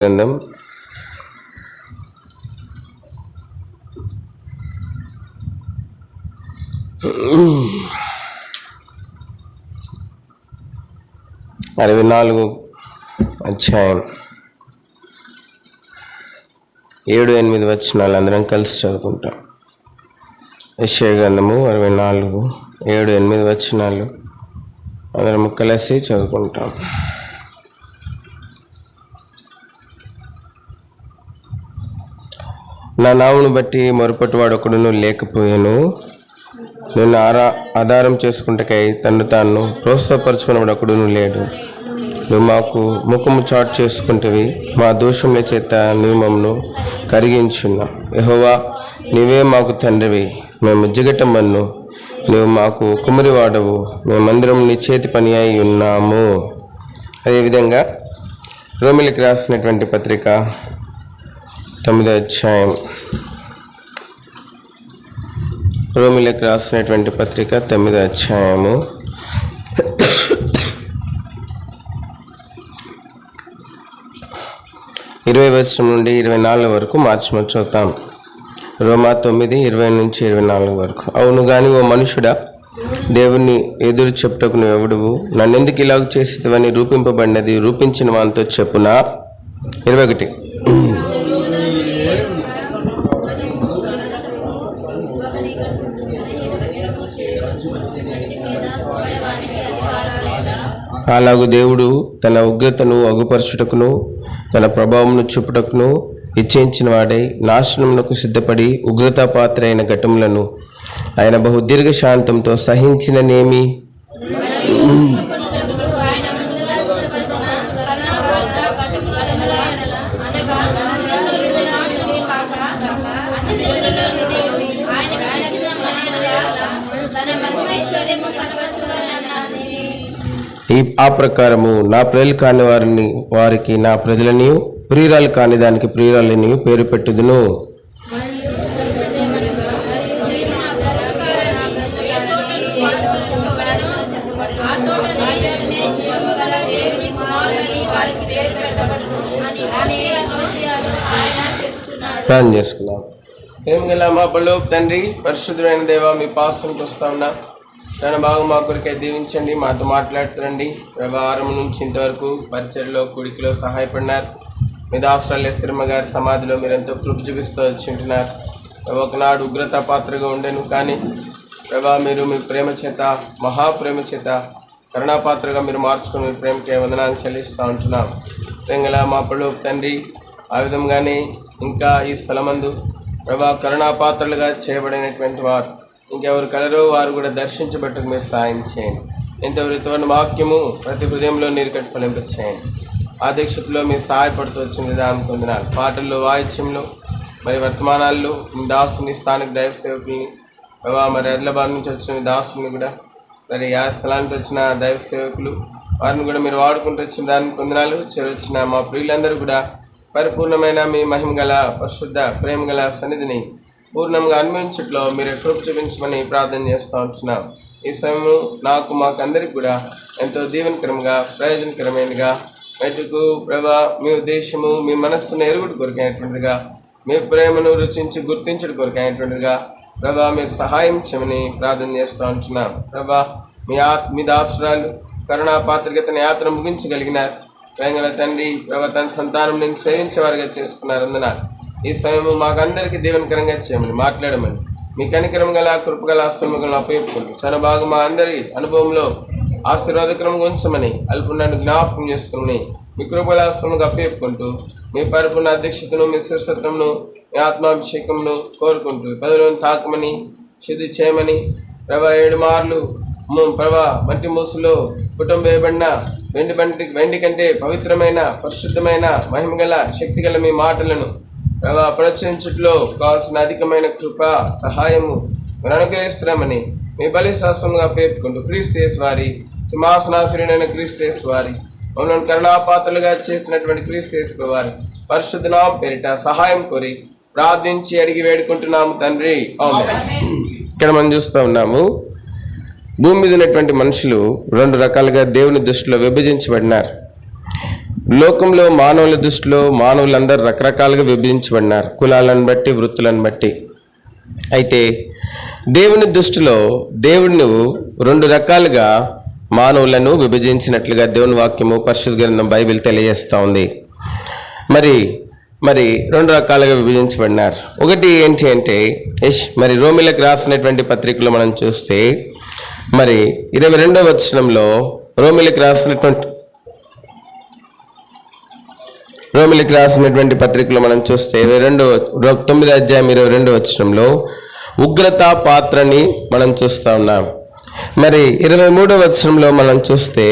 గ్రంథం అరవై నాలుగు అధ్యాయం ఏడు ఎనిమిది వచ్చినాలు అందరం కలిసి చదువుకుంటాం యశ్య గ్రంథము అరవై నాలుగు ఏడు ఎనిమిది వచ్చినాలు అందరం కలిసి చదువుకుంటాం నా నావును బట్టి మొరపటి వాడు ఒకడును లేకపోయాను. నేను ఆరా ఆధారం చేసుకుంటకై తను తాను ప్రోత్సాహపరచుకున్నవాడు ఒకడును లేడు. నువ్వు మాకు ముఖము చాటు చేసుకుంటవి మా దోషముల చేత నియమమును కరిగించున్న. యహోవా నీవే మాకు తండ్రివి. మేము జిగటమన్ను. నువ్వు మాకు కుమరి వాడవు మేమందరం నీ చేతి పని అయి ఉన్నాము. అదేవిధంగా రోమిలికి రాసినటువంటి పత్రిక తొమ్మిదో అధ్యాయం. రోమిలకు రాసినటువంటి పత్రిక తొమ్మిదో అధ్యాయము. ఇరవై వచ్చం నుండి ఇరవై నాలుగు వరకు మార్చి చూద్దాం. రోమా తొమ్మిది ఇరవై నుంచి ఇరవై నాలుగు వరకు. అవును కానీ ఓ మనుషుడా దేవుణ్ణి ఎదురు చెప్పుటకు నువ్వు ఎవడువు? నన్నెందుకు ఇలాగ చేసేదివని రూపింపబడినది రూపించిన వానితో చెప్పునా? ఇరవై ఒకటి. అలాగు దేవుడు తన ఉగ్రతను అగుపరచుటకును తన ప్రభావమును చూపుటకును ఇచ్చేయించిన వాడై నాశనమునకు సిద్ధపడి ఉగ్రతా పాత్ర అయిన ఘటములను ఆయన బహుదీర్ఘ శాంతంతో సహించిననేమి? ఈ ఆ ప్రకారము నా ప్రజలు కాని వారిని వారికి నా ప్రజలని ప్రియురాలు కాని దానికి ప్రియురాలని పేరు పెట్టుదును. ప్లాన్ చేసుకున్నాం ఏం గల మా పళ్ళు తండ్రి పరిశుద్ధమైన దేవా మీ పాసంకి వస్తా ఉన్నా. తన భాగం మా కొరికై. దీవించండి. మాతో మాట్లాడుతురండి. ప్రభావారం నుంచి ఇంతవరకు పరిచయలో కుడికిలో సహాయపడినారు. మీ దాసరాలు ఎస్తిరమ్మ గారి సమాధిలో మీరెంతో ఎంతో కృప చూపిస్తూ వచ్చి ఉంటున్నారు. ఒకనాడు ఉగ్రత పాత్రగా ఉండేను. కానీ ప్రభా మీరు మీ ప్రేమ చేత మహాప్రేమ చేత కరుణాపాత్రగా మీరు మార్చుకుని మీ ప్రేమకే వందనాలు చెల్లిస్తూ ఉంటున్నాం. ప్రేంగల మా పళ్ళు తండ్రి ఆ విధంగానే ఇంకా ఈ స్థలమందు ప్రభా కరుణాపాత్రలుగా చేయబడినటువంటి వారు. ఇంకెవరు కలరో వారు కూడా దర్శించబట్టుకు మీరు సాయం చేయండి. ఇంతవరకు వాక్యము ప్రతి హృదయంలో నీరు కట్టి ఫలింపచేయండి ఆ దీక్షలో మీరు సహాయపడుతూ వచ్చిన విధానం పొందినారు. పాటల్లో వాయిద్యంలో మరి వర్తమానాల్లో మీ దాసుని స్థానిక దైవ సేవకుని మరి హైదరాబాద్ నుంచి వచ్చిన మీ దాసుని కూడా మరి ఆ స్థలానికి వచ్చిన దైవ సేవకులు వారిని కూడా మీరు వాడుకుంటూ వచ్చిన దాని పొందినాలు చేరొచ్చిన మా ప్రియులందరూ కూడా పరిపూర్ణమైన మీ మహిమ గల పరిశుద్ధ ప్రేమ గల సన్నిధిని పూర్ణంగా అన్వయించట్లో మీరు కృప చూపించమని ప్రార్థన చేస్తూ ఉంటున్నాం. ఈ సమయం నాకు మాకందరికి కూడా ఎంతో దీవెనకరంగా ప్రయోజనకరమైనదిగా మెట్టుకు ప్రభా మీ ఉద్దేశము మీ మనస్సును ఎరుగుడు కొరికైనటువంటిదిగా మీ ప్రేమను రుచించి గుర్తించడు కొరికైనటువంటిదిగా ప్రభా మీరు సహాయం చేయమని ప్రార్థన చేస్తూ ఉంటున్నాం. ప్రభా మీ ఆ మీ దాసురాలు కరుణా పాత్రికతని యాత్ర ముగించగలిగినారు ప్రేంగల తండ్రి ప్రభా తన సంతానం నుంచి సేవించేవారుగా చేసుకున్నారు అందున ఈ సమయము మాకందరికీ దీవెనకరంగా చేయమని మాట్లాడమని మీ కనికరం గల కృపగల అస్తమగలను ఉపయోగించుకుంటూ చాలా బాగా మా అందరి అనుభవంలో ఆశీర్వాదకరంగా ఉంచమని అల్పున్నాను జ్ఞాపకం చేసుకుని మీ కృపగల ఆశ్రమంగా అప్పయపుకుంటూ మీ పరిపూర్ణ అధ్యక్షతను మీ శిరసత్వమును మీ ఆత్మాభిషేకమును కోరుకుంటూ పదవులను తాకమని శుద్ధి చేయమని ప్రభా ఏడు మార్లు ప్రభా మట్టి మూసులో కుటుంబ వేయబడిన వెండి బంటి వెండి కంటే పవిత్రమైన పరిశుద్ధమైన మహిమగల శక్తిగల మీ మాటలను ప్రభా ప్రచురించుట్లో కావాల్సిన అధికమైన కృప సహాయము మీరు అనుగ్రహిస్తున్నామని మీ బలి శాస్త్రంగా పేర్కొంటూ క్రీస్తేస్ వారి సింహాసనాసురుడైన క్రీస్తేస్ వారి మమ్మల్ని కరుణాపాత్రలుగా చేసినటువంటి క్రీస్తేస్ వారి పరిశుద్ధ పేరిట సహాయం కోరి ప్రార్థించి అడిగి వేడుకుంటున్నాము తండ్రి. ఇక్కడ మనం చూస్తూ ఉన్నాము. భూమి మీద ఉన్నటువంటి మనుషులు రెండు రకాలుగా దేవుని దృష్టిలో విభజించబడినారు. లోకంలో మానవుల దృష్టిలో మానవులందరూ రకరకాలుగా విభజించబడినారు కులాలను బట్టి వృత్తులను బట్టి. అయితే దేవుని దృష్టిలో దేవుడిని రెండు రకాలుగా మానవులను విభజించినట్లుగా దేవుని వాక్యము పరిశుద్ధ గ్రంథం బైబిల్ తెలియజేస్తూ ఉంది. మరి మరి రెండు రకాలుగా విభజించబడినారు. ఒకటి ఏంటి అంటే యష్ మరి రోమిలకు రాసినటువంటి పత్రికలో మనం చూస్తే మరి ఇరవై రెండవ వచనంలో రోమిలకు రాసినటువంటి రోమిలికి రాసినటువంటి పత్రికలో మనం చూస్తే ఇరవై రెండో తొమ్మిది అధ్యాయం ఇరవై రెండో వచనంలో ఉగ్రత పాత్రని మనం చూస్తా ఉన్నాం. మరి ఇరవై మూడో వచనంలో మనం చూస్తే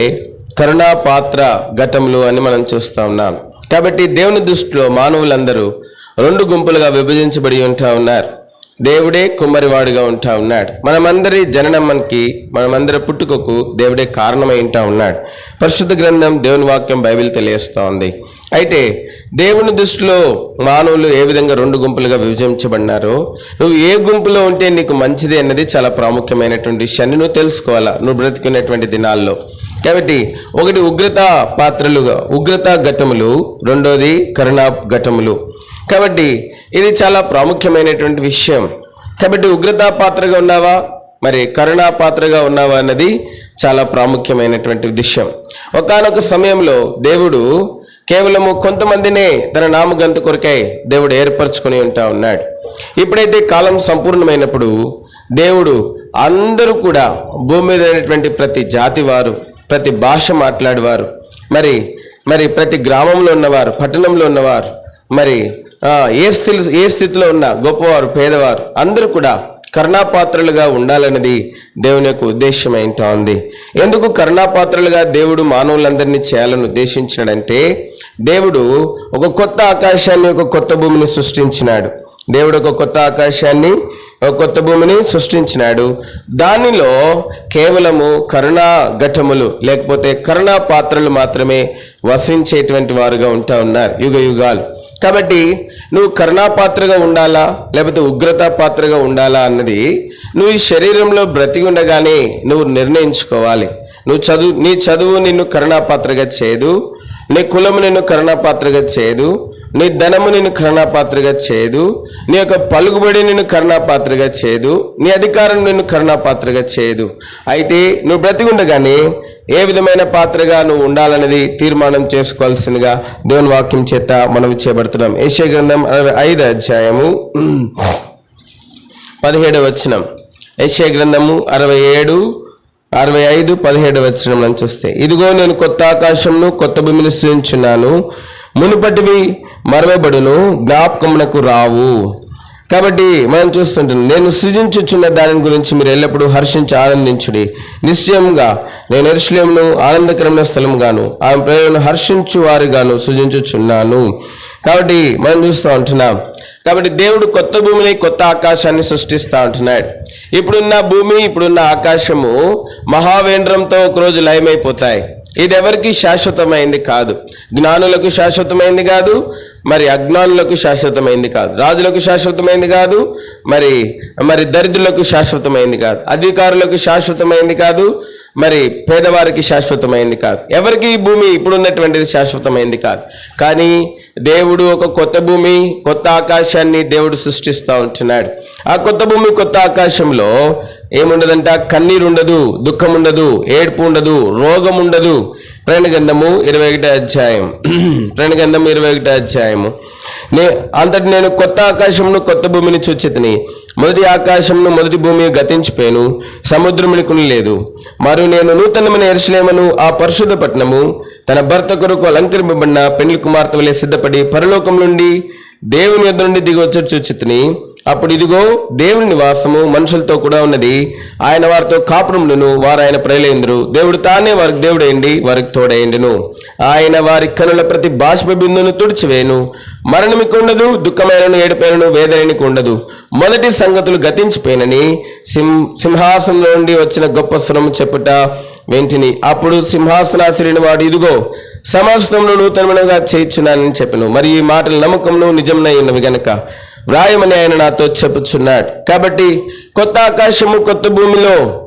కరుణా పాత్ర ఘటములు అని మనం చూస్తా ఉన్నాం. కాబట్టి దేవుని దృష్టిలో మానవులందరూ రెండు గుంపులుగా విభజించబడి ఉంటా ఉన్నారు. దేవుడే కుమ్మరివాడుగా ఉంటా ఉన్నాడు. మనమందరి జననమ్మకి మనమందరి పుట్టుకకు దేవుడే కారణమై ఉంటా ఉన్నాడు. పరిశుద్ధ గ్రంథం దేవుని వాక్యం బైబిల్ తెలియస్తోంది ఉంది. అయితే దేవుని దృష్టిలో మానవులు ఏ విధంగా రెండు గుంపులుగా విభజించబడినారో నువ్వు ఏ గుంపులో ఉంటే నీకు మంచిది అన్నది చాలా ప్రాముఖ్యమైనటువంటి విషయాన్ని నువ్వు తెలుసుకోవాలా? నువ్వు బ్రతుకునేటువంటి దినాల్లో. కాబట్టి ఒకటి ఉగ్రత పాత్రలుగా ఉగ్రత ఘటములు రెండోది కరుణా ఘటములు కాబట్టి ఇది చాలా ప్రాముఖ్యమైనటువంటి విషయం. కాబట్టి ఉగ్రత పాత్రగా ఉన్నావా? మరి కరుణా పాత్రగా ఉన్నావా అన్నది చాలా ప్రాముఖ్యమైనటువంటి విషయం. ఒకానొక సమయంలో దేవుడు కేవలము కొంతమందినే తన నామగంత కొరకై దేవుడు ఏర్పరచుకొని ఉంటా ఉన్నాడు. ఇప్పుడైతే కాలం సంపూర్ణమైనప్పుడు దేవుడు అందరూ కూడా భూమి మీద ఉన్నటువంటి ప్రతి జాతి వారు ప్రతి భాష మాట్లాడేవారు. మరి మరి ప్రతి గ్రామంలో ఉన్నవారు పట్టణంలో ఉన్నవారు మరి ఏ స్థితి ఏ స్థితిలో ఉన్న గొప్పవారు పేదవారు అందరూ కూడా కరుణాపాత్రలుగా ఉండాలన్నది దేవుని యొక్క ఉద్దేశం ఏంటో ఉంది. ఎందుకు కరుణాపాత్రలుగా దేవుడు మానవులందరినీ చేయాలని ఉద్దేశించినాడంటే దేవుడు ఒక కొత్త ఆకాశాన్ని ఒక కొత్త భూమిని సృష్టించినాడు. దేవుడు ఒక కొత్త ఆకాశాన్ని ఒక కొత్త భూమిని సృష్టించినాడు. దానిలో కేవలము కరుణా ఘటములు లేకపోతే కరుణా పాత్రలు మాత్రమే వసించేటువంటి వారుగా ఉంటా ఉన్నారు యుగ యుగాలు. కాబట్టి నువ్వు కరుణా పాత్రగా ఉండాలా లేకపోతే ఉగ్రత పాత్రగా ఉండాలా అన్నది నువ్వు ఈ శరీరంలో బ్రతికి ఉండగానే నువ్వు నిర్ణయించుకోవాలి. నువ్వు చదువు నీ చదువు నిన్ను కరుణాపాత్రగా చేయదు నీ కులము నిన్ను కరుణాపాత్రగా చేయదు నీ ధనము నిన్ను కరుణాపాత్రగా చేయదు నీ యొక్క పలుకుబడి నిన్ను కరుణాపాత్రగా చేయదు నీ అధికారం నిన్ను కరుణాపాత్రగా చేయదు అయితే నువ్వు బ్రతికుండగానే ఏ విధమైన పాత్రగా నువ్వు ఉండాలన్నది తీర్మానం చేసుకోవాల్సిందిగా దేవుని వాక్యం చేత మనం చేయబడుతున్నాం ఏషియా గ్రంథం అరవై ఐదు అధ్యాయము పదిహేడు వచనం. ఏషియా గ్రంథము అరవై ఏడు అరవై ఐదు పదిహేడు వచ్చిన చూస్తే ఇదిగో నేను కొత్త ఆకాశంను కొత్త భూమిని సృజించున్నాను మునుపటివి మరవబడును జ్ఞాపకమునకు రావు. కాబట్టి మనం చూస్తుంటాం నేను సృజించుచున్న దాని గురించి మీరు ఎల్లప్పుడూ హర్షించి ఆనందించుడి. నిశ్చయంగా నేను ఎరుశ్లేమును ఆనందకరమైన స్థలముగాను ఆమె ప్రజలను హర్షించు వారిగాను సృజించుచున్నాను. కాబట్టి మనం చూస్తూ ఉంటున్నాం. కాబట్టి దేవుడు కొత్త భూమిని కొత్త ఆకాశాన్ని సృష్టిస్తూ ఉంటున్నాడు. ఇప్పుడున్న భూమి ఇప్పుడున్న ఆకాశము మహావేంద్రంతో ఒకరోజు లయమైపోతాయి. ఇది ఎవరికి శాశ్వతమైంది కాదు. జ్ఞానులకు శాశ్వతమైంది కాదు మరి అజ్ఞానులకు శాశ్వతమైంది కాదు. రాజులకు శాశ్వతమైంది కాదు మరి మరి దరిద్రులకు శాశ్వతమైంది కాదు. అధికారులకు శాశ్వతమైంది కాదు మరి పేదవారికి శాశ్వతమైంది కాదు. ఎవరికి ఈ భూమి ఇప్పుడున్నటువంటిది శాశ్వతమైంది కాదు. కానీ దేవుడు ఒక కొత్త భూమి కొత్త ఆకాశాన్ని దేవుడు సృష్టిస్తూ ఉంటున్నాడు. ఆ కొత్త భూమి కొత్త ఆకాశంలో ఏముండదంట? కన్నీరు ఉండదు దుఃఖం ఉండదు ఏడ్పు ఉండదు రోగం ఉండదు ప్రణగంధము ఇరవై ఒకటి అధ్యాయం ప్రణగంధం ఇరవై ఒకటి అధ్యాయము. నే అంతటి నేను కొత్త ఆకాశమును కొత్త భూమిని చూచితిని. మొదటి ఆకాశమును మొదటి భూమి గతించిపోయాను. సముద్రమునికి లేదు. మరియు నేను నూతనమైన ఎరుసలేమను ఆ పరిశుద్ధ పట్టణము తన భర్త కొరకు అలంకరింపబడిన పెండ్లి కుమార్తె వలె సిద్ధపడి పరలోకం నుండి దేవుని యొద్ద నుండి దిగి వచ్చి చూచితిని. అప్పుడు ఇదిగో దేవుని నివాసము మనుషులతో కూడా ఉన్నది. ఆయన వారితో కాపురములను వారు ఆయన ప్రయలేందురు దేవుడు తానే వారికి దేవుడైండి వారికి తోడైండును. ఆయన వారి కనుల ప్రతి బాష్ప బిందును తుడిచివేను మరణమికి ఉండదు దుఃఖమైనను ఏడుపైనను వేదననికి ఉండదు. మొదటి సంగతులు గతించిపోయినని సింహ సింహాసనం నుండి వచ్చిన గొప్ప స్వరము చెప్పుట వెంటిని. అప్పుడు సింహాసనాశ్రుని వాడు ఇదిగో సమస్తమును నూతనముగా చేయించున్నానని చెప్పను. మరి ఈ మాటల నమ్మకమును నిజమునై ఉన్నవి గనక వ్రాయమని ఆయన నాతో చెప్పుచున్నాడు. కాబట్టి కొత్త ఆకాశము కొత్త భూమిలో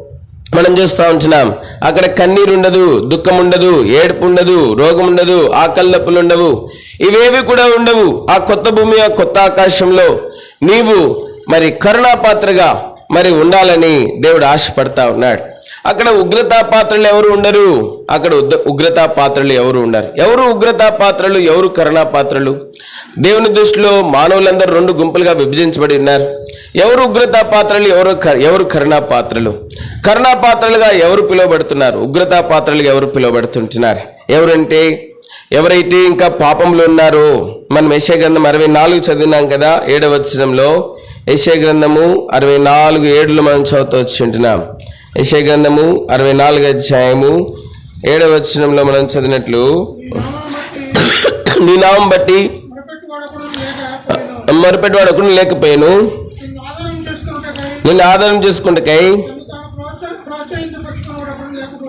మనం చూస్తూ ఉంటున్నాం. అక్కడ కన్నీరు ఉండదు దుఃఖం ఉండదు ఏడుపు ఉండదు రోగం ఉండదు ఆకలి నొప్పులు ఉండవు. ఇవేవి కూడా ఉండవు. ఆ కొత్త భూమి ఆ కొత్త ఆకాశంలో నీవు మరి కరుణాపాత్రగా మరి ఉండాలని దేవుడు ఆశపడతా ఉన్నాడు. అక్కడ ఉగ్రతా పాత్రలు ఎవరు ఉండరు? అక్కడ ఉగ్రతా పాత్రలు ఎవరు ఉండరు? ఎవరు ఉగ్రతా పాత్రలు? ఎవరు కరుణా పాత్రలు? దేవుని దృష్టిలో మానవులందరూ రెండు గుంపులుగా విభజించబడి ఉన్నారు. ఎవరు ఉగ్రతా పాత్రలు? ఎవరు క- ఎవరు కరుణా పాత్రలు? కరుణా పాత్రలుగా ఎవరు పిలువబడుతున్నారు? ఉగ్రతా పాత్రలుగా ఎవరు పిలువబడుతుంటున్నారు? ఎవరంటే ఎవరైతే ఇంకా పాపంలో ఉన్నారో మనం యశ గ్రంథం అరవై నాలుగు చదివినాం కదా ఏడవ వచనంలో యశ గ్రంథము అరవై నాలుగు ఏడులో మనం చదువుతూ వచ్చి యశగంధము అరవై నాలుగు అధ్యాయము ఏడవ వచనంలో మనం చదివినట్లు నీ నామం బట్టి మరపెట్టి వాడు లేకపోయాను. నేను ఆధారం చేసుకుంటకై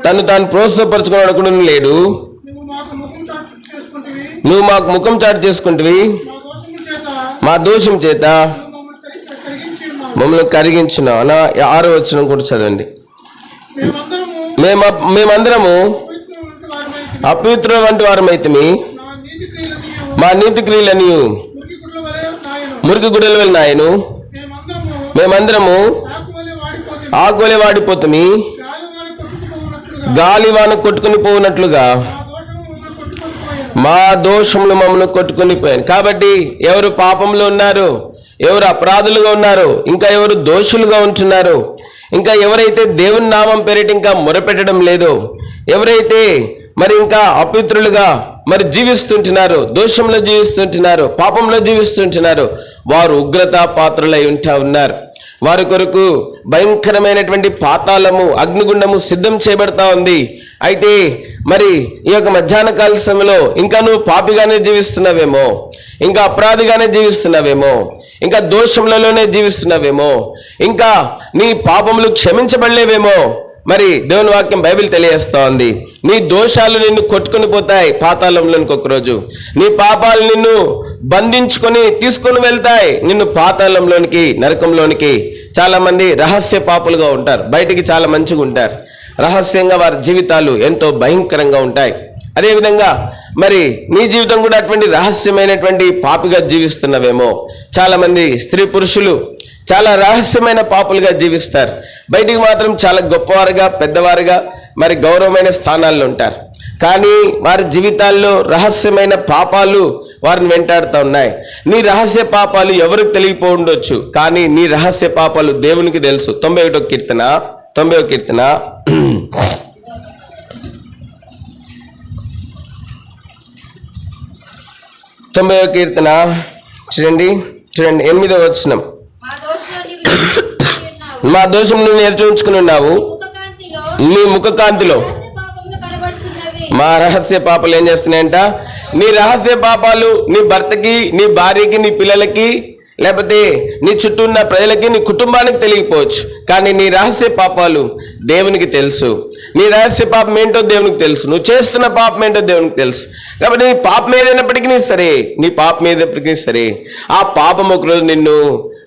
తను తాను ప్రోత్సాహపరచుకున్నాడు ఒకడు లేడు. నువ్వు మాకు ముఖం చాటు చేసుకుంటువి. మా దోషం చేత మమ్మల్ని కరిగించిన అలా ఆరో వచ్చిన కూడా చదవండి. మేము మేమందరము అపవిత్రుల వంటి వారమైతిమి. క్రియలను మా నీతి క్రియలని మురికి గుడ్ల గుడల నాయను. మేమందరము మేమందరము ఆకు వలె వాడిపోతే ఆకులే వాడిపోతుమి. గాలి వారి కొట్టుకుపోనట్లుగా గాలి వాన కొట్టుకుని పోవునట్లుగా మా దోషము మమ్మల్ని దోషములు కొట్టుకుని పోయాను. కాబట్టి ఎవరు పాపంలో ఉన్నారు ఎవరు అపరాధులుగా ఉన్నారు ఇంకా ఎవరు దోషులుగా ఉంటున్నారు ఇంకా ఎవరైతే దేవుని నామం పేరిట ఇంకా మొరపెట్టడం లేదో ఎవరైతే మరి ఇంకా అపిత్రులుగా మరి జీవిస్తుంటున్నారు దోషంలో జీవిస్తుంటున్నారు పాపంలో జీవిస్తుంటున్నారు వారు ఉగ్రత పాత్రలై ఉంటా ఉన్నారు. వారి కొరకు భయంకరమైనటువంటి పాతాళము అగ్నిగుండము సిద్ధం చేయబడతా ఉంది. అయితే మరి ఈ యొక్క మధ్యాహ్న కాల సమయంలో ఇంకా నువ్వు పాపిగానే జీవిస్తున్నావేమో ఇంకా అపరాధిగానే జీవిస్తున్నావేమో ఇంకా దోషములలోనే జీవిస్తున్నావేమో. ఇంకా నీ పాపములు క్షమించబడలేవేమో. మరి దేవుని వాక్యం బైబిల్ తెలియజేస్తోంది. నీ దోషాలు నిన్ను కొట్టుకుని పోతాయి పాతాళంలోనికి ఒకరోజు. నీ పాపాలు నిన్ను బంధించుకొని తీసుకొని వెళ్తాయి నిన్ను పాతాళంలోనికి నరకంలోనికి. చాలా మంది రహస్య పాపులుగా ఉంటారు. బయటికి చాలా మంచిగా ఉంటారు రహస్యంగా వారి జీవితాలు ఎంతో భయంకరంగా ఉంటాయి. అదేవిధంగా మరి నీ జీవితం కూడా అటువంటి రహస్యమైనటువంటి పాపిగా జీవిస్తున్నవేమో. చాలా మంది స్త్రీ పురుషులు చాలా రహస్యమైన పాపులుగా జీవిస్తారు. బయటికి మాత్రం చాలా గొప్పవారుగా పెద్దవారుగా మరి గౌరవమైన స్థానాల్లో ఉంటారు. కానీ వారి జీవితాల్లో రహస్యమైన పాపాలు వారిని వెంటాడుతూ ఉన్నాయి. నీ రహస్య పాపాలు ఎవరికి తెలియపో ఉండొచ్చు? కానీ నీ రహస్య పాపాలు దేవునికి తెలుసు. తొంభై ఒకటో కీర్తన తొంభై కీర్తన. తొంభై కీర్తన. చూడండి చూడండి ఎనిమిదో వచనం. మా దోషం నువ్వు నేర్చుకుంటున్నావు నీ ముఖకాంతిలో. మా రహస్య పాపాలు ఏం చేస్తున్నాయంట? నీ రహస్య పాపాలు నీ భర్తకి నీ భార్యకి నీ పిల్లలకి లేకపోతే నీ చుట్టూ ఉన్న ప్రజలకి నీ కుటుంబానికి తెలియకపోవచ్చు. కానీ నీ రహస్య పాపాలు దేవునికి తెలుసు. నీ రహస్య పాపం ఏంటో దేవునికి తెలుసు. నువ్వు చేస్తున్న పాపం ఏంటో దేవునికి తెలుసు. కాబట్టి నీ పాపం ఏదైనప్పటికీ సరే నీ పాపం ఏదైనప్పటికీ సరే ఆ పాపం ఒకరోజు నిన్ను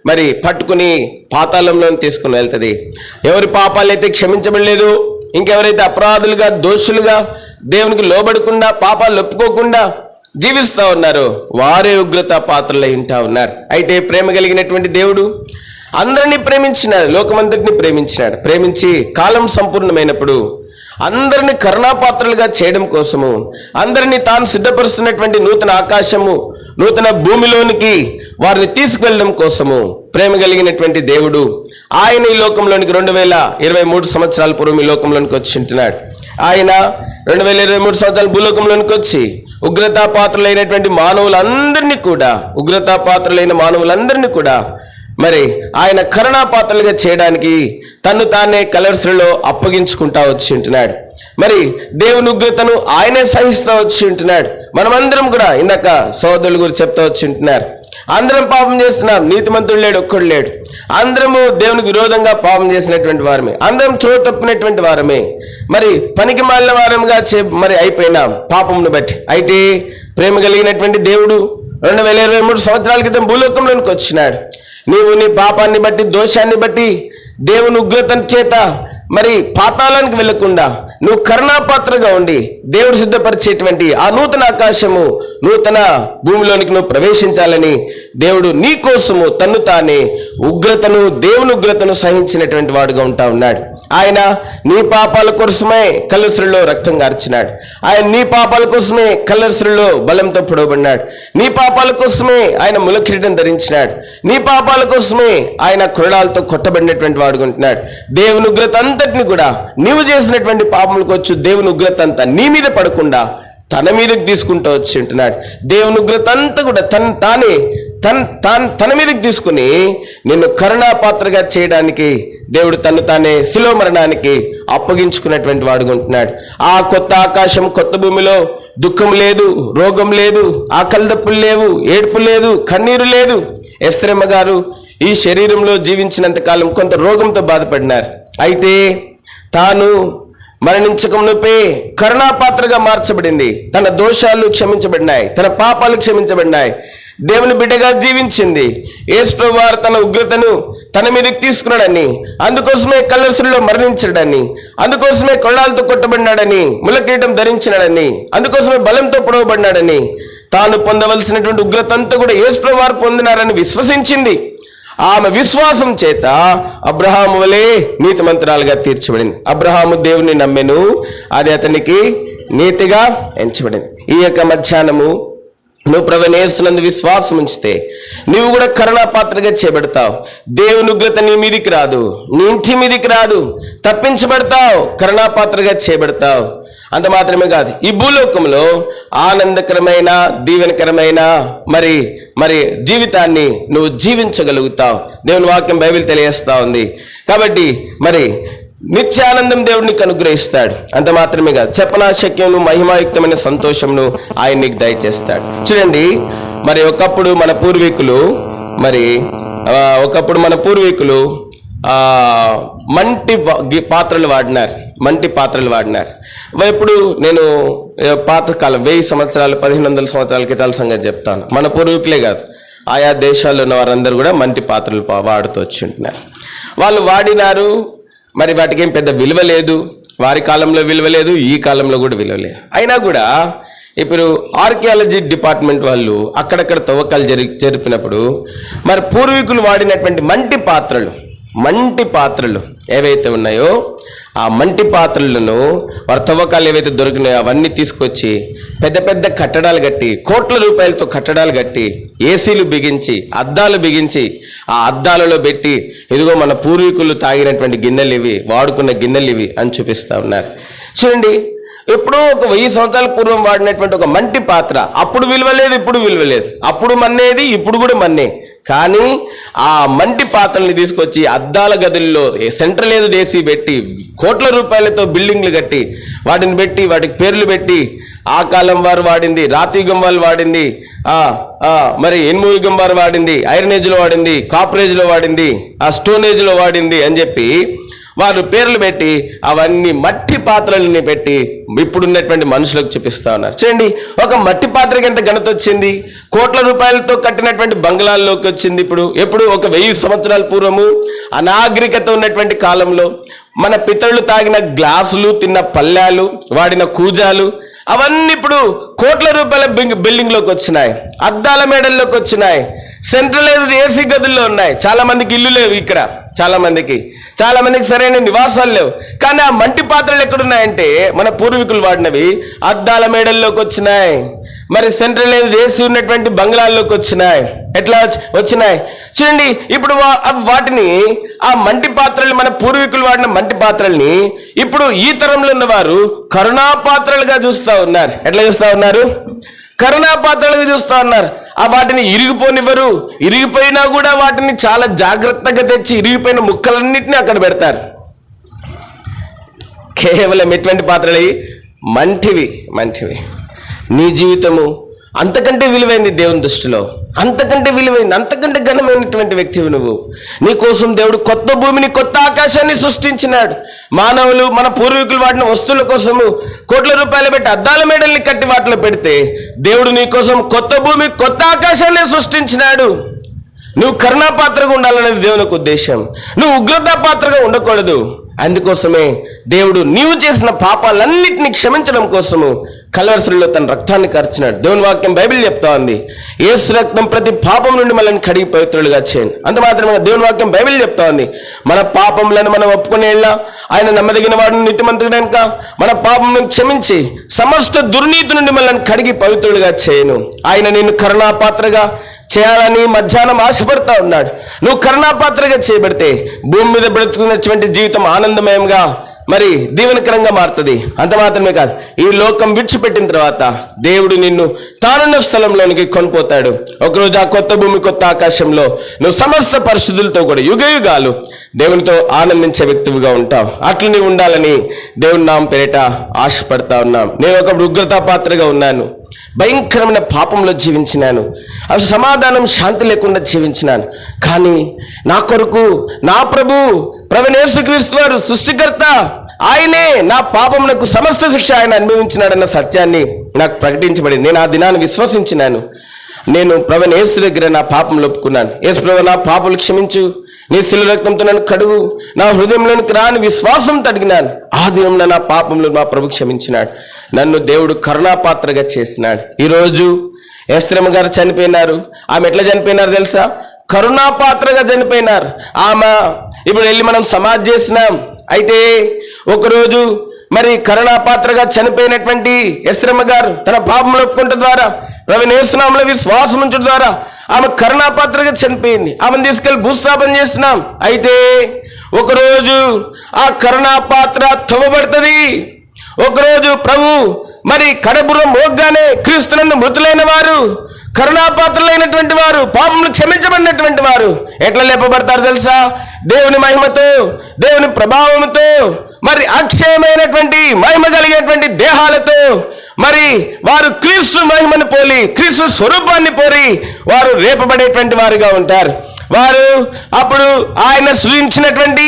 మరి పట్టుకుని పాతాళంలో తీసుకుని వెళ్తుంది. ఎవరి పాపాలు అయితే క్షమించబడలేదు ఇంకెవరైతే అపరాధులుగా దోషులుగా దేవునికి లోబడకుండా పాపాలు ఒప్పుకోకుండా జీవిస్తూ ఉన్నారు. వారే ఉగ్రత పాత్రలు వింటా ఉన్నారు. అయితే ప్రేమ కలిగినటువంటి దేవుడు అందరినీ ప్రేమించినాడు లోకమంతటిని ప్రేమించినాడు. ప్రేమించి కాలం సంపూర్ణమైనప్పుడు అందరిని కరుణాపాత్రలుగా చేయడం కోసము అందరినీ తాను సిద్ధపరుస్తున్నటువంటి నూతన ఆకాశము నూతన భూమిలోనికి వారిని తీసుకువెళ్ళడం కోసము ప్రేమ కలిగినటువంటి దేవుడు ఆయన ఈ లోకంలోనికి రెండు వేల ఇరవై మూడు సంవత్సరాల పూర్వం ఈ లోకంలోనికి వచ్చి ఉంటున్నాడు. ఆయన రెండు వేల ఇరవై మూడు సంవత్సరాల భూలోకంలోనికి వచ్చి ఉగ్రతా పాత్రలైనటువంటి మానవులందరినీ కూడా ఉగ్రతా పాత్రలైన మానవులందరినీ కూడా మరి ఆయన కరుణా పాత్రలుగా చేయడానికి తను తానే కలర్స్లలో అప్పగించుకుంటా వచ్చి ఉంటున్నాడు. మరి దేవుని ఉగ్రతను ఆయనే సహిస్తూ వచ్చి ఉంటున్నాడు. మనమందరం కూడా ఇందాక సోదరుల గురించి చెప్తా వచ్చి ఉంటున్నారు. అందరం పాపం చేస్తున్నాం. నీతిమంతుడు లేడు ఒక్కడు లేడు. అందరము దేవునికి విరోధంగా పాపం చేసినటువంటి వారమే. అందరం చోటు తప్పినటువంటి వారమే. మరి పనికి మాలిన వారంగా చే మరి అయిపోయిన పాపమును బట్టి. అయితే ప్రేమ కలిగినటువంటి దేవుడు రెండు వేల ఇరవై మూడు సంవత్సరాల క్రితం భూలోకంలోనికి వచ్చినాడు. నీవు నీ పాపాన్ని బట్టి దోషాన్ని బట్టి దేవుని ఉగ్రత చేత మరి పాతాళానికి వెళ్ళకుండా నువ్వు కరుణాపాత్రగా ఉండి దేవుడు సిద్ధపరిచేటువంటి ఆ నూతన ఆకాశము నూతన భూమిలోనికి నువ్వు ప్రవేశించాలని దేవుడు నీ కోసము తన్ను తానే ఉగ్రతను దేవుని ఉగ్రతను సహించినటువంటి వాడుగా ఉంటా ఉన్నాడు. ఆయన నీ పాపాల కోసమే కల్లసులలో రక్తం గార్చినాడు. ఆయన నీ పాపాల కోసమే కల్లసులలో బలంతో పొడవబడినాడు. నీ పాపాల కోసమే ఆయన ములకిరీటం ధరించినాడు. నీ పాపాల కోసమే ఆయన కొరడాలతో కొట్టబడినటువంటి వాడుగా ఉంటున్నాడు. దేవుని ఉగ్రత అంతటిని కూడా నీవు చేసినటువంటి పాపములకు వచ్చు దేవుని ఉగ్రత అంతా నీ మీద పడకుండా తన మీదకి తీసుకుంటూ వచ్చి ఉంటున్నాడు. దేవుని ఉగ్రత అంతా కూడా తన తానే తన్ తాన్ తన మీదకి తీసుకుని నిన్ను కరుణాపాత్రగా చేయడానికి దేవుడు తను తానే శిలో మరణానికి అప్పగించుకున్నటువంటి వాడుకుంటున్నాడు ఆ కొత్త ఆకాశం కొత్త భూమిలో దుఃఖం లేదు రోగం లేదు ఆకలి దప్పులు లేవు ఏడుపు లేదు కన్నీరు లేదు. ఎస్త్రమ్మ గారు ఈ శరీరంలో జీవించినంత కాలం కొంత రోగంతో బాధపడినారు. అయితే తాను మరణించకమునుపే కరుణాపాత్రగా మార్చబడింది. తన దోషాలు క్షమించబడినాయి తన పాపాలు క్షమించబడినాయి. దేవుని బిడ్డగా జీవించింది. ఏసుప్రభువారు తన ఉగ్రతను తన మీదకి తీసుకున్నాడని అందుకోసమే కల్లర్సులో మరణించాడని అందుకోసమే కొళ్ళాలతో కొట్టబడినాడని ములకీటం ధరించినాడని అందుకోసమే బలంతో పొడవబడినాడని తాను పొందవలసినటువంటి ఉగ్రత అంతా కూడా ఏసుప్రభువారు పొందినారని విశ్వసించింది. ఆమె విశ్వాసం చేత అబ్రహాము వలె నీతిమంతురాలుగా తీర్చబడింది. అబ్రహాము దేవుని నమ్మెను అది అతనికి నీతిగా ఎంచబడింది. ఈ యొక్క మధ్యాహ్నము నువ్వు ప్రవణేస్తున్నందు విశ్వాసం ఉంచితే నువ్వు కూడా కరుణాపాత్రగా చేయబడతావు. దేవుని ఉగ్రత నీ మీదికి రాదు. నీ ఇంటి మీదికి రాదు. తప్పించబడతావు. కరుణాపాత్రగా చేయబడతావు. అంత మాత్రమే కాదు. ఈ భూలోకంలో ఆనందకరమైన దీవెనకరమైన మరి మరి జీవితాన్ని నువ్వు జీవించగలుగుతావు. దేవుని వాక్యం బైబిల్ తెలియజేస్తా ఉంది. కాబట్టి మరి నిత్యానందం దేవుడు నీకు అనుగ్రహిస్తాడు అంత మాత్రమే కాదు చెప్పనాశక్యమును మహిమాయుక్తమైన సంతోషంను ఆయన నీకు దయచేస్తాడు. చూడండి మరి ఒకప్పుడు మన పూర్వీకులు మరి ఒకప్పుడు మన పూర్వీకులు ఆ మంటి పాత్రలు వాడినారు. మంటి పాత్రలు వాడినారు. ఇప్పుడు నేను పాతకాలం వెయ్యి సంవత్సరాలు పదిహేను వందల సంవత్సరాల క్రితాల సంగతి చెప్తాను. మన పూర్వీకులే కాదు ఆయా దేశాల్లో ఉన్న వారందరూ కూడా మంటి పాత్రలు వాడుతూ వచ్చింటున్నారు. వాళ్ళు వాడినారు మరి వాటికి ఏం పెద్ద విలువ లేదు. వారి కాలంలో విలువ లేదు ఈ కాలంలో కూడా విలువ లేదు. అయినా కూడా ఇప్పుడు ఆర్కియాలజీ డిపార్ట్మెంట్ వాళ్ళు అక్కడక్కడ తవ్వకాలు జరి జరిపినప్పుడు మరి పూర్వీకులు వాడినటువంటి మంటి పాత్రలు మంటి పాత్రలు ఏవైతే ఉన్నాయో ఆ మంటి పాత్రలను వారి తవ్వకాలు ఏవైతే దొరికినాయో అవన్నీ తీసుకొచ్చి పెద్ద పెద్ద కట్టడాలు కట్టి కోట్ల రూపాయలతో కట్టడాలు కట్టి ఏసీలు బిగించి అద్దాలు బిగించి ఆ అద్దాలలో పెట్టి ఇదిగో మన పూర్వీకులు తాగినటువంటి గిన్నెలు ఇవి వాడుకున్న గిన్నెలు ఇవి అని చూపిస్తా ఉన్నారు. చూడండి ఎప్పుడో ఒక వెయ్యి సంవత్సరాల పూర్వం వాడినటువంటి ఒక మంటి పాత్ర. అప్పుడు విలువలేదు ఇప్పుడు విలువలేదు అప్పుడు మన్నేది ఇప్పుడు కూడా మన్నే. కానీ ఆ మంటి పాత్రల్ని తీసుకొచ్చి అద్దాల గదుల్లో సెంట్రల్ ఏదో ఏసీ పెట్టి కోట్ల రూపాయలతో బిల్డింగ్లు కట్టి వాటిని పెట్టి వాటికి పేర్లు పెట్టి ఆ కాలం వారు వాడింది రాతియుగం వాళ్ళు వాడింది మరి ఎన్మోయుగం వారు వాడింది ఐరన్ ఏజ్లో వాడింది కాపరేజ్లో వాడింది ఆ స్టోన్ ఏజ్లో వాడింది అని చెప్పి వారు పేర్లు పెట్టి అవన్నీ మట్టి పాత్రలని పెట్టి ఇప్పుడున్నటువంటి మనుషులకు చూపిస్తా ఉన్నారు. చూడండి ఒక మట్టి పాత్రకి ఎంత ఘనత వచ్చింది. కోట్ల రూపాయలతో కట్టినటువంటి బంగ్లాల్లోకి వచ్చింది ఇప్పుడు. ఎప్పుడు? ఒక వెయ్యి సంవత్సరాల పూర్వము అనాగరికత ఉన్నటువంటి కాలంలో. మన పితరులు తాగిన గ్లాసులు తిన్న పళ్ళాలు వాడిన కూజాలు అవన్నీ ఇప్పుడు కోట్ల రూపాయల బిల్డింగ్లోకి వచ్చినాయి. అద్దాల మేడల్లోకి వచ్చినాయి. సెంట్రలైజ్డ్ ఏసీ గదుల్లో ఉన్నాయి. చాలా మందికి ఇల్లు లేవు ఇక్కడ. చాలా మందికి. చాలా మందికి సరైన నివాసాలు లేవు. కానీ ఆ మంటి పాత్రలు ఎక్కడున్నాయంటే మన పూర్వీకులు వాడినవి అద్దాల మేడల్లోకి వచ్చినాయి. మరి సెంట్రలైజ్డ్ ఏసీ ఉన్నటువంటి బంగ్లాల్లోకి వచ్చినాయి. ఎట్లా వచ్చినాయి? చూడండి ఇప్పుడు వాటిని ఆ మంటి పాత్రలు మన పూర్వీకులు వాడిన మంటి పాత్రల్ని ఇప్పుడు ఈ తరంలో ఉన్నవారు కరుణా పాత్రలుగా చూస్తా ఉన్నారు. ఎట్లా చూస్తూ ఉన్నారు? కరుణాపాత్రలుగా చూస్తా ఉన్నారు ఆ వాటిని ఇరిగిపోనివ్వరు. ఇరిగిపోయినా కూడా వాటిని చాలా జాగ్రత్తగా తెచ్చి ఇరిగిపోయిన ముక్కలన్నిటిని అక్కడ పెడతారు. కేవలం ఎటువంటి పాత్రలు మంటివి మంటివి. నీ జీవితము అంతకంటే విలువైంది దేవుని దృష్టిలో. అంతకంటే విలువైంది అంతకంటే ఘనమైనటువంటి వ్యక్తివి నువ్వు. నీకోసం దేవుడు కొత్త భూమిని కొత్త ఆకాశాన్ని సృష్టించినాడు. మానవులు మన పూర్వీకులు వాడిన వస్తువుల కోసము కోట్ల రూపాయలు పెట్టి అద్దాల మేడల్ని కట్టి వాటిలో పెడితే దేవుడు నీకోసం కొత్త భూమి కొత్త ఆకాశాన్ని సృష్టించినాడు. నువ్వు కరుణాపాత్రగా ఉండాలనేది దేవునికి ఉద్దేశం. నువ్వు ఉగ్రతా పాత్రగా ఉండకూడదు. అందుకోసమే దేవుడు నీవు చేసిన పాపాలన్నిటిని క్షమించడం కోసము కలవరసలో తన రక్తాన్ని కార్చినాడు. దేవుని వాక్యం బైబిల్ చెప్తా ఉంది. ఏసు రక్తం ప్రతి పాపం నుండి మనల్ని కడిగి పవిత్రులుగా చేయండి. అంత మాత్రమే దేవుని వాక్యం బైబిల్ చెప్తా ఉంది. మన పాపములను మనం ఒప్పుకునేలా ఆయన నమ్మదగిన వాడిని నీతిమంతుడు మన పాపములను క్షమించి సమస్త దుర్నీతి నుండి మనల్ని కడిగి పవిత్రులుగా చేయను. ఆయన నేను కరుణాపాత్రగా చేయాలని మధ్యాహ్నం ఆశపడతా ఉన్నాడు. నువ్వు కరుణాపాత్రగా చేయబడితే భూమి మీద బ్రతుకున్నటువంటి జీవితం ఆనందమయంగా మరి దీవెనకరంగా మారుతుంది. అంత మాత్రమే కాదు. ఈ లోకం విడిచిపెట్టిన తర్వాత దేవుడు నిన్ను తానున్న స్థలంలోనికి కొనిపోతాడు. ఒకరోజు ఆ కొత్త భూమి కొత్త ఆకాశంలో నువ్వు సమస్త పరిస్థితులతో కూడా యుగ యుగాలు దేవునితో ఆనందించే వ్యక్తివిగా ఉంటావు. అట్లని ఉండాలని దేవుని నామ పేరిట ఆశపడతా ఉన్నాం. నేను ఒక ఉగ్రతా పాత్రగా ఉన్నాను. భయంకరమైన పాపంలో జీవించినాను. అసలు సమాధానం శాంతి లేకుండా జీవించినాను. కానీ నా కొరకు నా ప్రభు ప్రవణేశ్వక్రీస్తు వారు సృష్టికర్త ఆయనే నా పాపములకు సమస్త శిక్ష ఆయన అనుభవించినాడన్న సత్యాన్ని నాకు ప్రకటించబడింది నేను ఆ దినాన్ని విశ్వసించినాను. నేను ప్రభు దగ్గర నా పాపం ఒప్పుకున్నాను ఏసు ప్రభు నా పాపలు క్షమించు. నీ శిలు రక్తంతో నన్ను కడుగు. నా హృదయంలోనికి రాని విశ్వాసం తడిగినాను ఆ దినంలో నా పాపంలో మా ప్రభు క్షమించినాడు. నన్ను దేవుడు కరుణాపాత్రగా చేసినాడు. ఈరోజు ఎస్త్రమ్మ గారు చనిపోయినారు. ఆమె ఎట్లా చనిపోయినారు తెలుసా? కరుణాపాత్రగా చనిపోయినారు. ఆమె ఇప్పుడు వెళ్ళి మనం సమాజ్ చేసినాం. అయితే ఒకరోజు మరి కరుణాపాత్రగా చనిపోయినటువంటి ఎస్త్రమ్మ గారు తన పాపం ఒప్పుకుంట ద్వారా ప్రవీణేశ్వరంలో విశ్వాసం ఉంచడం ద్వారా ఆమె కరుణాపాత్రగా చనిపోయింది. ఆమెను తీసుకెళ్ళి భూస్థాపన చేసినాం అయితే ఒకరోజు ఆ కరుణాపాత్ర తవ్వబడుతుంది. ఒకరోజు ప్రభు మరి కడబురం మోగ్గానే క్రీస్తునందు మృతులైన వారు కరుణాపాత్రులైనటువంటి వారు పాపములు క్షమించబడినటువంటి వారు ఎట్లా లేపబడతారు తెలుసా? దేవుని మహిమతో దేవుని ప్రభావముతో మరి అక్షయమైనటువంటి మహిమ కలిగేటువంటి దేహాలతో మరి వారు క్రీస్తు మహిమను పోలి క్రీస్తు స్వరూపాన్ని పోలి వారు రేపబడేటువంటి వారుగా ఉంటారు. వారు అప్పుడు ఆయన సృజించినటువంటి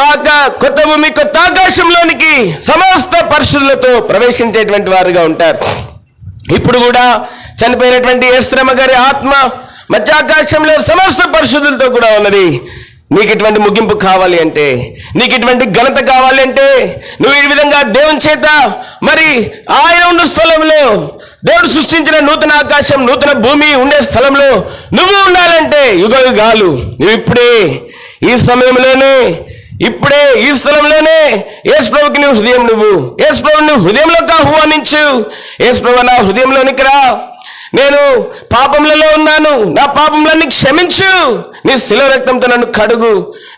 ఆ యొక్క కొత్త భూమి కొత్త ఆకాశంలోనికి సమస్త పరిశుద్ధులతో ప్రవేశించేటువంటి వారుగా ఉంటారు. ఇప్పుడు కూడా చనిపోయినటువంటి ఏశ్రమ గారి ఆత్మ మధ్యాకాశంలో సమస్త పరిశుద్ధులతో కూడా ఉన్నది. నీకు ఇటువంటి ముగింపు కావాలి అంటే నీకు ఇటువంటి ఘనత కావాలి అంటే నువ్వు ఈ విధంగా దేవుని చేత మరి ఆయన ఉన్న స్థలంలో దేవుడు సృష్టించిన నూతన ఆకాశం నూతన భూమి ఉండే స్థలంలో నువ్వు ఉండాలంటే యుగ యుగాలు నువ్వు ఇప్పుడే ఈ సమయంలోనే ఇప్పుడే ఈ స్థలంలోనే యేసు నువ్వు హృదయం నువ్వు యేసు నువ్వు హృదయంలోకి ఆహ్వానించు. యేసు నా హృదయంలోనికి రా. నేను పాపములలో ఉన్నాను నా పాపములన్నీ క్షమించు. నీ శిల రక్తంతో నన్ను కడుగు.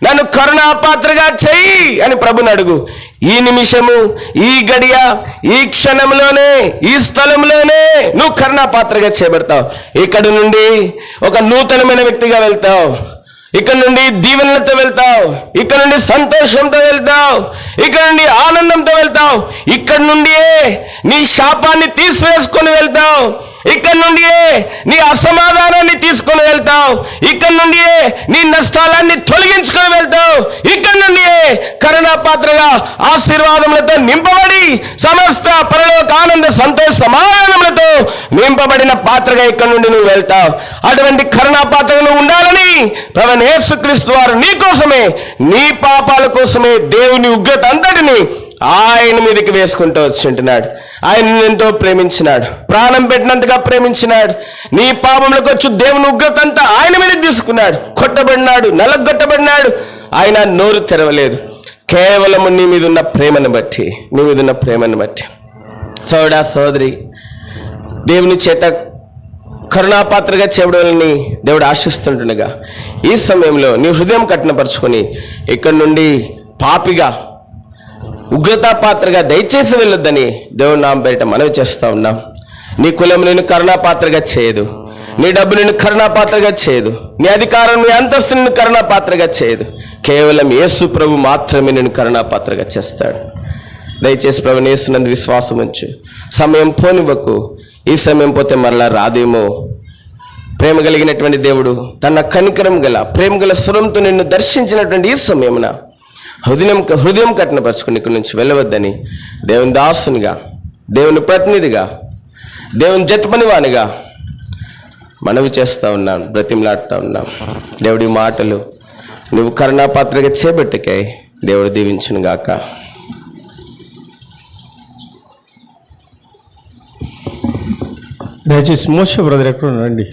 నన్ను కరుణాపాత్రగా చెయ్యి అని ప్రభుని అడుగు. ఈ నిమిషము ఈ గడియ ఈ క్షణంలోనే ఈ స్థలంలోనే నువ్వు కరుణాపాత్రగా చేయబడతావు. ఇక్కడ నుండి ఒక నూతనమైన వ్యక్తిగా వెళ్తావు. ఇక్కడ నుండి దీవెనలతో వెళ్తావు. ఇక్కడ నుండి సంతోషంతో వెళ్తావు. ఇక్కడ నుండి ఆనందంతో వెళ్తావు. ఇక్కడ నుండియే నీ శాపాన్ని తీసివేసుకొని వెళ్తావు. ఇక్కడ నుండి నీ అసమాధానాన్ని తీసుకొని వెళ్తావు. ఇక్కడ నుండి నీ నష్టాలన్నీ తొలగించుకొని వెళ్తావు. ఇక్కడ నుండియే కరుణాపాత్రగా ఆశీర్వాదములతో నింపబడి సమస్త పరలోక ఆనంద సంతోష సమాధానములతో నింపబడిన పాత్రగా ఇక్కడ నుండి నువ్వు వెళ్తావు. అటువంటి కరుణాపాత్రగా నువ్వు ఉండాలని ప్రవణ యేసుక్రీస్తు వారు నీ కోసమే నీ పాపాల కోసమే దేవుని ఉగ్రత అంతటిని ఆయన మీదకి వేసుకుంటూ వచ్చింటున్నాడు ఆయన ఎంతో ప్రేమించినాడు. ప్రాణం పెట్టినంతగా ప్రేమించినాడు. నీ పాపంలోకి వచ్చి దేవుని ఉగ్రత అంతా ఆయన మీద తీసుకున్నాడు. కొట్టబడినాడు నలగొట్టబడినాడు. ఆయన నోరు తెరవలేదు. కేవలము నీ మీద ఉన్న ప్రేమను బట్టి నీ మీద ఉన్న ప్రేమను బట్టి. సోడా సోదరి దేవుని చేత కరుణాపాత్రగా చేయడాలని దేవుడు ఆశిస్తుంటుండగా ఈ సమయంలో నీ హృదయం కఠినపరుచుకొని ఇక్కడి నుండి పాపిగా ఉగ్రతాపాత్రగా దయచేసి వెళ్ళొద్దని దేవుని నామ బయట మనవి చేస్తూ ఉన్నాం. నీ కులం నేను కరుణాపాత్రగా చేయదు. నీ డబ్బు నిన్ను కరుణాపాత్రగా చేయదు. నీ అధికారం నీ అంతస్తు నిన్ను కరుణాపాత్రగా చేయదు. కేవలం యేసు ప్రభు మాత్రమే నేను కరుణాపాత్రగా చేస్తాడు. దయచేసి ప్రభు నేస్తున్నందు విశ్వాసం ఉంచు. సమయం పోనివ్వకు. ఈ సమయం పోతే మరలా రాదేమో. ప్రేమ కలిగినటువంటి దేవుడు తన కనికరం గల ప్రేమ గల స్వరంతో నిన్ను దర్శించినటువంటి ఈ సమయమున హృదయం హృదయం కఠినపరచుకుని ఇక్కడి నుంచి వెళ్ళవద్దని దేవుని దాసునిగా దేవుని ప్రతినిధిగా దేవుని జతపనివానిగా మనవి చేస్తూ ఉన్నాను బ్రతిమలాడుతూ ఉన్నాం. దేవుడి మాటలు నువ్వు కరుణాపాత్రగా చేపట్టుకై దేవుడు దీవించును గాక. దయచేసి మోస బ్రదర్ ఎక్కడ రండి.